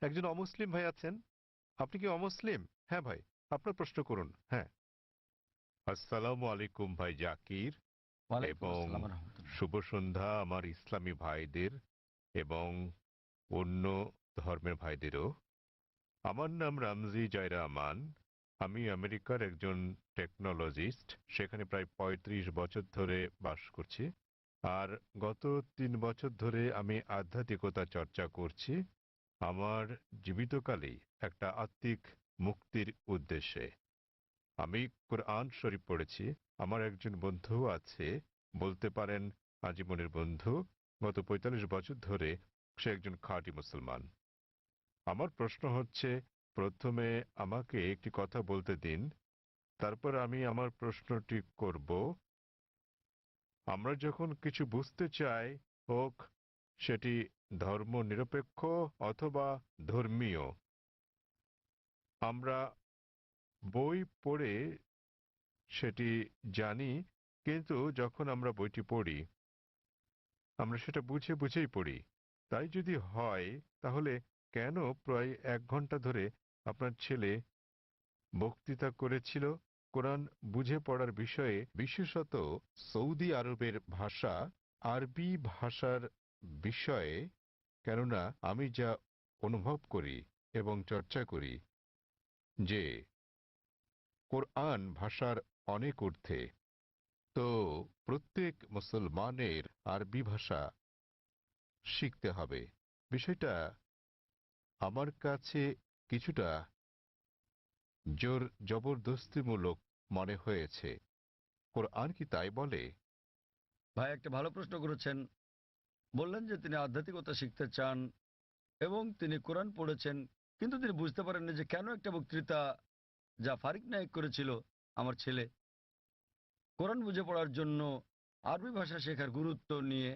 একজন অমুসলিম ভাই আছেন। আপনি কি অমুসলিম? হ্যাঁ ভাই আপনার প্রশ্ন করুন হ্যাঁ। আসসালামু আলাইকুম ভাই জাকির। এবং। শুভ সন্ধ্যা আমার ইসলামী ভাইদের এবং অন্য ধর্মের ভাইদেরও। আমার নাম রামজি জয়রা আমান। আমি আমেরিকার একজন টেকনোলজিস্ট সেখানে প্রায় ৩৫ বছর ধরে বাস করছি। আর গত তিন বছর ধরে আমি আধ্যাত্মিকতা চর্চা করছি। আমার জীবিতকালেই একটা আত্মিক মুক্তির উদ্দেশ্যে। আমি কোরআন শরীফ পড়েছি, আমার একজন বন্ধু আছে, বলতে পারেন আজীবনের বন্ধু, গত পঁয়তাল্লিশ বছর ধরে সে একজন খাঁটি মুসলমান। আমার প্রশ্ন হচ্ছে, প্রথমে আমাকে একটি কথা বলতে দিন, তারপর আমি আমার প্রশ্নটি করব। আমরা যখন কিছু বুঝতে চাই, হোক সেটি ধর্ম নিরপেক্ষ অথবা ধর্মীয়। আমরা বই পড়ে সেটি জানি, কিন্তু যখন আমরা বইটি পড়ি, আমরা সেটা বুঝে বুঝেই পড়ি। তাই যদি হয়, তাহলে কেন প্রায় এক ঘণ্টা ধরে আপনার ছেলে বক্তৃতা করেছিল? কোরআন বুঝে পড়ার বিষয়ে বিশেষত সৌদি আরবের ভাষা, আরবি ভাষার বিষয়ে, কেননা আমি যা অনুভব করি এবং চর্চা করি, যে কোরআন ভাষার অনেক ঊর্ধ্বে, তো প্রত্যেক মুসলমানের আরবি ভাষা শিখতে হবে। বিষয়টা আমার কাছে কিছুটা জোর জবরদস্তিমূলক মনে হয়েছে। কোরআন কি তাই বলে? ভাই, একটা ভালো প্রশ্ন করেছেন। বললেন যে তিনি আধ্যাত্মিকতা শিখতে চান এবং তিনি কোরআন পড়েছেন, কিন্তু তিনি বুঝতে পারেননি যে কেন একটা বক্তৃতা যা ফারিক নায়ক করেছিল আমার ছেলে, কোরআন বুঝে পড়ার জন্য আরবি ভাষা শেখার গুরুত্ব নিয়ে,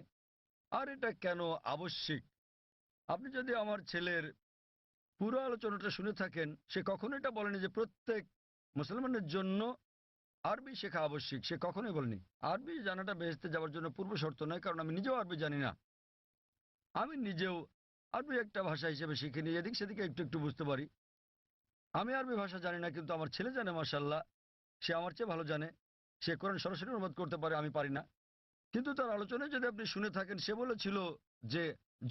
আর এটা কেন আবশ্যিক? আপনি যদি আমার ছেলের পুরো আলোচনাটা শুনে থাকেন, সে কখনো এটা বলেনি যে প্রত্যেক মুসলমানের জন্য আরবি শেখা আবশ্যিক, সে কখনোই বলেনি। আরবি জানাটা বেহেস্তে যাওয়ার জন্য পূর্ব শর্ত নয়, কারণ আমি নিজেও আরবি জানি না। আমি নিজেও আরবি একটা ভাষা হিসেবে শিখিনি এদিক সেদিকে একটু একটু বুঝতে পারি। আমি আরবি ভাষা জানি না, কিন্তু আমার ছেলে জানে মাসাল্লাহ সে আমার চেয়ে ভালো জানে। সে কোরআন সরাসরি অনুবাদ করতে পারে, আমি পারি না। কিন্তু তার আলোচনায় যদি আপনি শুনে থাকেন, সে বলেছিল যে,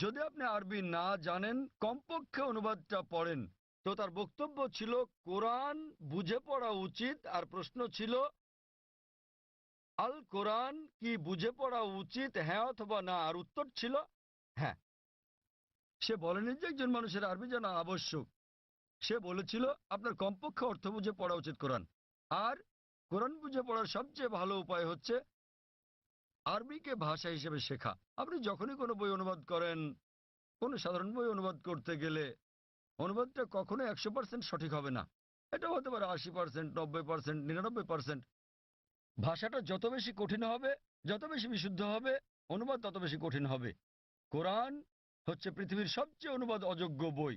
যদি আপনি আরবি না জানেন, কমপক্ষে অনুবাদটা পড়েন। তো তার বক্তব্য ছিল, কোরআন বুঝে পড়া উচিত। আর প্রশ্ন ছিল, আল কোরআন কি বুঝে পড়া উচিত হ্যাঁ অথবা না? আর উত্তর ছিল হ্যাঁ। সে বলেনি যে একজন মানুষের আরবি জানা আবশ্যক। সে বলেছিল, আপনার কমপক্ষে অর্থ বুঝে পড়া উচিত কোরআন। আর কোরআন বুঝে পড়ার সবচেয়ে ভালো উপায় হচ্ছে, আরবিকে ভাষা হিসেবে শেখা। আপনি যখনই কোনো বই অনুবাদ করেন, কোনো সাধারণ বই অনুবাদ করতে গেলে অনুবাদটা কখনো একশো পার্সেন্ট সঠিক হবে না। এটা হতে পারে আশি পার্সেন্ট নব্বই পার্সেন্ট নিরানব্বই পার্সেন্ট ভাষাটা যত বেশি কঠিন হবে, যত বেশি বিশুদ্ধ হবে, অনুবাদ তত বেশি কঠিন হবে। কোরআন হচ্ছে পৃথিবীর সবচেয়ে অনুবাদ অযোগ্য বই।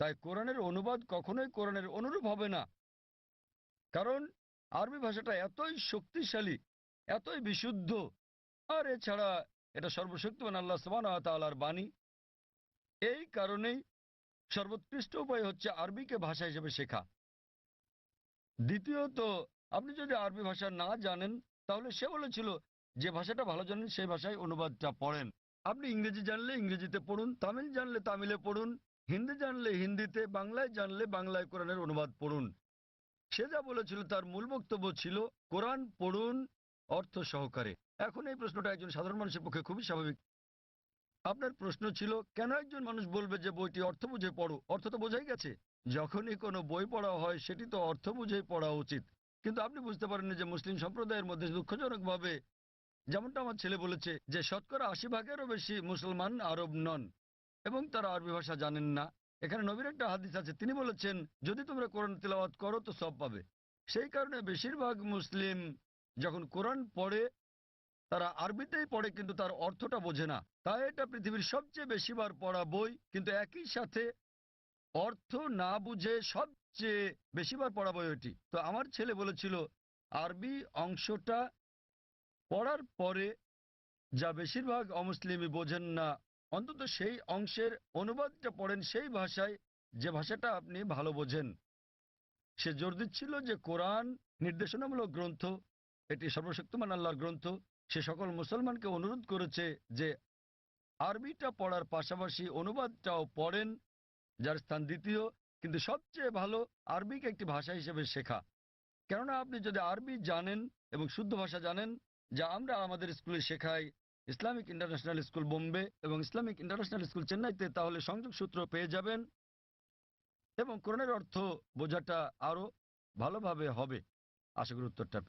তাই কোরআনের অনুবাদ কখনোই কোরআনের অনুরূপ হবে না। কারণ আরবি ভাষাটা এতই শক্তিশালী, এতই বিশুদ্ধ, আর এছাড়া এটা সর্বশক্তিমান আল্লাহ সুবহানাহু ওয়া তাআলার বাণী। এই কারণেই সর্বোৎকৃষ্ট উপায় হচ্ছে আরবিকে ভাষা হিসেবে শেখা। দ্বিতীয়ত, আপনি যদি আরবি ভাষা না জানেন, তাহলে সে বলেছিল, যে ভাষাটা ভালো জানেন, সেই ভাষায় অনুবাদটা পড়েন। আপনি ইংরেজি জানলে ইংরেজিতে পড়ুন, তামিল জানলে তামিলে পড়ুন, হিন্দি জানলে হিন্দিতে, বাংলায় জানলে বাংলায় কোরআনের অনুবাদ পড়ুন। সে যা বলেছিল তার মূল বক্তব্য ছিল, কোরআন পড়ুন অর্থ সহকারে। এখন এই প্রশ্নটা একজন সাধারণ মানুষের পক্ষে খুবই স্বাভাবিক। আপনার প্রশ্ন ছিল, কেন একজন মানুষ বলবে যে বইটি অর্থ বুঝে পড়ো? অর্থ তো বোঝাই গেছে। যখনই কোনো বই পড়া হয়, সেটি তো অর্থ বুঝেই পড়া উচিত। কিন্তু আপনি বুঝতে পারেননি যে মুসলিম সম্প্রদায়ের মধ্যে দুঃখজনকভাবে যেমনটা আমার ছেলে বলেছে যে শতকরা আশি ভাগেরও বেশি মুসলমান আরব নন এবং তারা আরবি ভাষা জানেন না। এখানে নবীর একটা হাদিস আছে, তিনি বলেছেন, যদি তোমরা কোরআন তেলাওয়াত করো তো সব পাবে। সেই কারণে বেশিরভাগ মুসলিম যখন কোরআন পড়ে তারা আরবিতেই পড়ে কিন্তু তার অর্থটা বোঝে না। তাই এটা পৃথিবীর সবচেয়ে বেশিবার পড়া বই, কিন্তু একই সাথে অর্থ না বুঝে সবচেয়ে বেশিবার পড়া বই ওটি তো আমার ছেলে বলেছিল, আরবি অংশটা পড়ার পরে যা বেশিরভাগ অমুসলিমই বোঝেন না, অন্তত সেই অংশের অনুবাদটা পড়েন সেই ভাষায় যে ভাষাটা আপনি ভালো বোঝেন। সে জোর দিচ্ছিল যে কোরআন নির্দেশনামূলক গ্রন্থ, এটি সর্বশক্তিমান আল্লাহর গ্রন্থ সে সকল মুসলমানকে অনুরোধ করেছে যে আরবিটা পড়ার পাশাপাশি অনুবাদটাও পড়েন, যার স্থান দ্বিতীয়, কিন্তু সবচেয়ে ভালো আরবিকে একটি ভাষা হিসেবে শেখা। কেননা আপনি যদি আরবি জানেন এবং শুদ্ধ ভাষা জানেন, যা আমরা আমাদের স্কুলে শেখাই, ইসলামিক ইন্টারন্যাশনাল স্কুল বোম্বে এবং ইসলামিক ইন্টারন্যাশনাল স্কুল চেন্নাইতে, তাহলে সংযোগ সূত্র পেয়ে যাবেন এবং কোরআনের অর্থ বোঝাটা আরও ভালোভাবে হবে। আশা করি উত্তরটা